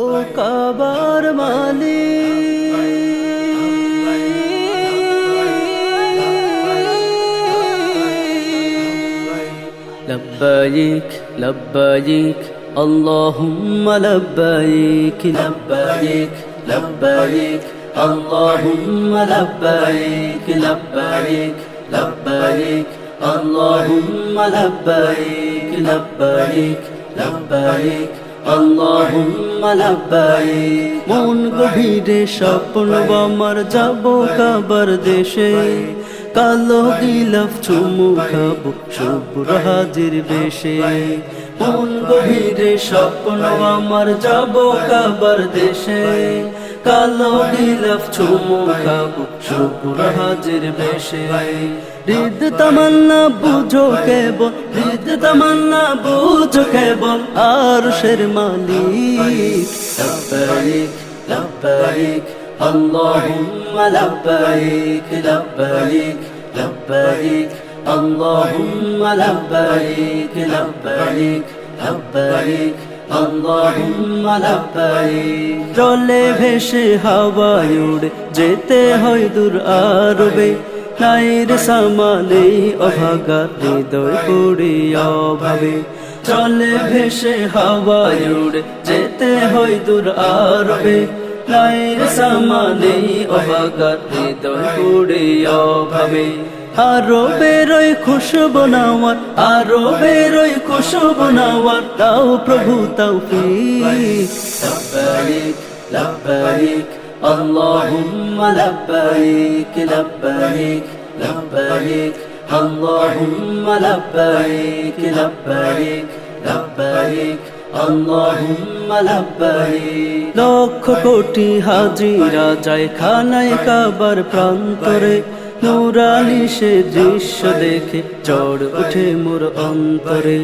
ও কাবার মালিক لبيك لبيك اللهم لبيك لبيك لبيك اللهم لبيك لبيك لبيك اللهم لبيك لبيك لبيك আল্লাহুম্মা লাব্বাইক। মন গভীরে স্বপ্ন আমার যাব কাবার দেশে। কালো গিলাফ চুমু খাব শুভ্র হাজির বেশে। মন গভীরে স্বপ্ন আমার যাব কাবার দেশে। কালো গিলাফ চুমু খাবো শুভ্র হাজির বেশে হৃদ তামান্না বুঝো কেবল হৃদ তামান্না বুঝো কেবল আর শের মালিক লব্বাইক লব্বাইক اللهم لبيك لبيك لبيك اللهم لبيك لبيك لبيك জলে ভেসে হাওয়ায় উড়ে যেতে হয় দূর আরবে। নাইর সামানে অভাগা হৃদয় পুরি অভাবে। চলে ভেসে হাওয়ায় উড়ে যেতে হয় দূর আরবে। নাইর সামানে অভাগা হৃদয় পুরি অভাবে। আরো বেরোয় খুশবু নাওয়ার আরো বেরোয় খুশবু নাওয়ার তাও প্রভু তাও লব্বাইক লব্বাইক اللهم لبيك لبيك لبيك اللهم لبيك لبيك لبيك اللهم لبيك লক্ষ কোটি হাজিরা যায় খানায় কাবার প্রান্তরে নুরানি সে দৃশ্য দেখে চড় উঠে মোর অন্তরে।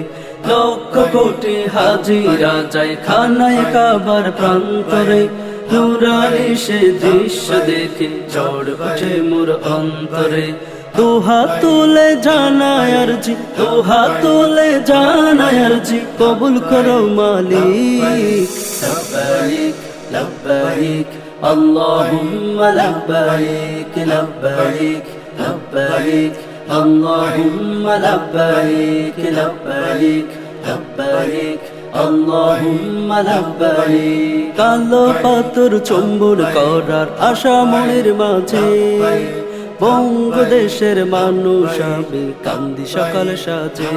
লক্ষ কোটি হাজিরা যায় খানায় কাবার প্রান্তরে। নুরানি সে দৃশ্য দেখে চড় উঠে মোর অন্তরে। দুহা তুলে জানায় আরজি, দুহা তুলে জানায় আরজি, কবুল করো মালিক। লব্বাইক লব্বাইক اللهم لبيك لبيك لبيك اللهم لبيك لبيك لبيك اللهم لبيك কালো পাথর চম্বুর করার আশা মনের মাঝে বঙ্গদেশের মানুষ আমি কান্দি সকাল সাজে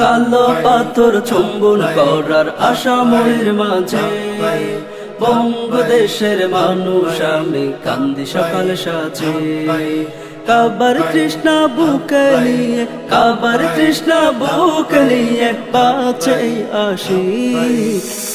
কালো পাথর চম্বুর করার আশা মনের মাঝে বঙ্গদেশের মানুষ আমি কান্দি সকাল সাজে কাবার কৃষ্ণা বুকে নিয়ে কাবার কৃষ্ণা বুকে নিয়ে বাঁচে আসি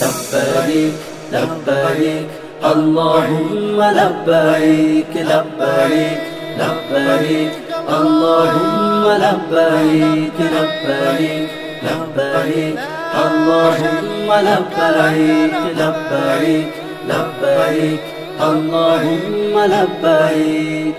লব্বাইক লব্বাইক اللهم لبيك لبيك لبيك اللهم لبيك لبيك لبيك اللهم لبيك لبيك لبيك اللهم لبيك